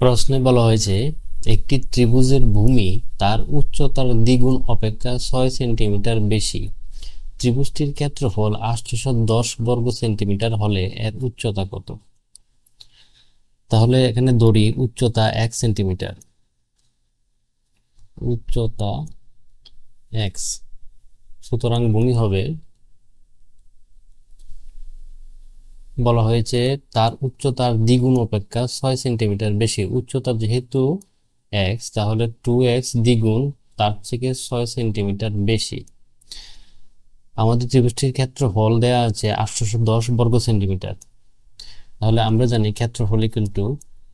প্রশ্নে বলা হয়েছে, একটি ত্রিভুজের ভূমি তার উচ্চতার দ্বিগুণ অপেক্ষা ছয় সেন্টিমিটার বেশি। ত্রিভুজটির ক্ষেত্রফল আটশোশো দশ বর্গ সেন্টিমিটার হলে এর উচ্চতা কত? তাহলে এখানে দড়ি উচ্চতা এক সেন্টিমিটার। উচ্চতা এক্স সুতরাং ভূমি হবে বলা হয়েছে তার উচ্চতার দ্বিগুণ অপেক্ষা ছয় সেন্টিমিটার বেশি। উচ্চতা যেহেতু এক্স তাহলে টু এক্স দ্বিগুণ, তার থেকে ছয় সেন্টিমিটার বেশি। আমাদের ত্রিভুজটির ক্ষেত্রফল দেওয়া আছে আটশোশো দশ বর্গ সেন্টিমিটার। তাহলে আমরা জানি ক্ষেত্রফল ইকুয়াল টু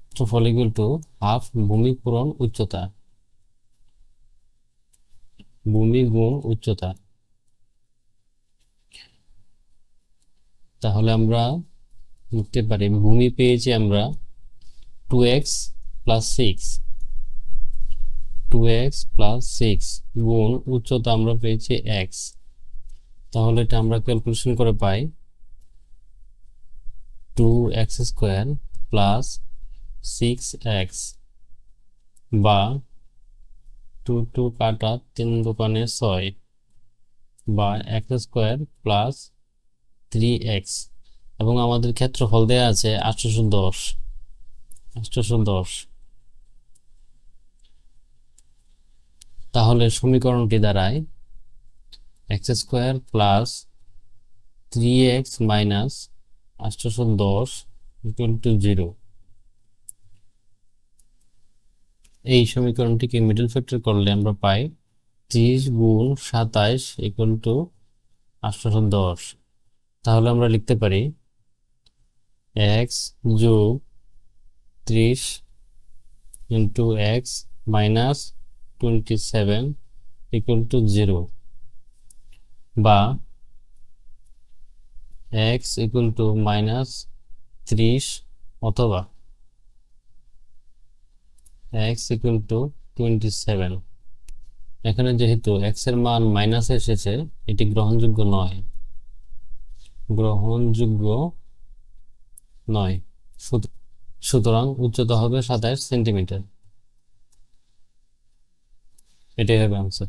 ক্ষেত্রফল ইকুয়াল টু হাফ ভূমি পূরণ উচ্চতা। ভূমি গুণ উচ্চতা। তাহলে আমরা লিখতে পারি। ভূমি পেয়েছি আমরা two x plus six two x plus six গুণ উচ্চতা আমরা পেয়েছি এক্স তাহলে এটা আমরা ক্যালকুলেশন করে পাই two x square plus six x বা টু টু কাটা তিন দোকানে ছয় বা x square plus three x এবং আমাদের ক্ষেত্রফল দেয়া আছে আটশোশো দশ আটশোশো দশ তাহলে সমীকরণটি দাঁড়ায়। X square plus three x minus আটশোশো দশ ইকুয়াল টু জিরো। এই সমীকরণটিকে মিডল ফ্যাক্টর করলে আমরা পাই ত্রিশ গুণ সাতাইশ ইকুয়াল টু আটশোশো দশ তাহলে আমরা লিখতে পারি এক্স যোগ ত্রিশ into x minus twenty seven equal to zero বা এক্স ইকুয়াল টু মাইনাস ত্রিশ অথবা x equal to twenty seven. এখানে যেহেতু এক্সের মান মাইনাস এসেছে, এটি গ্রহণযোগ্য নয়। গ্রহণযোগ্য নয়। সুত- সুতরাং উচ্চতা হবে সাতাশ সেন্টিমিটার। এটাই হবে আনসার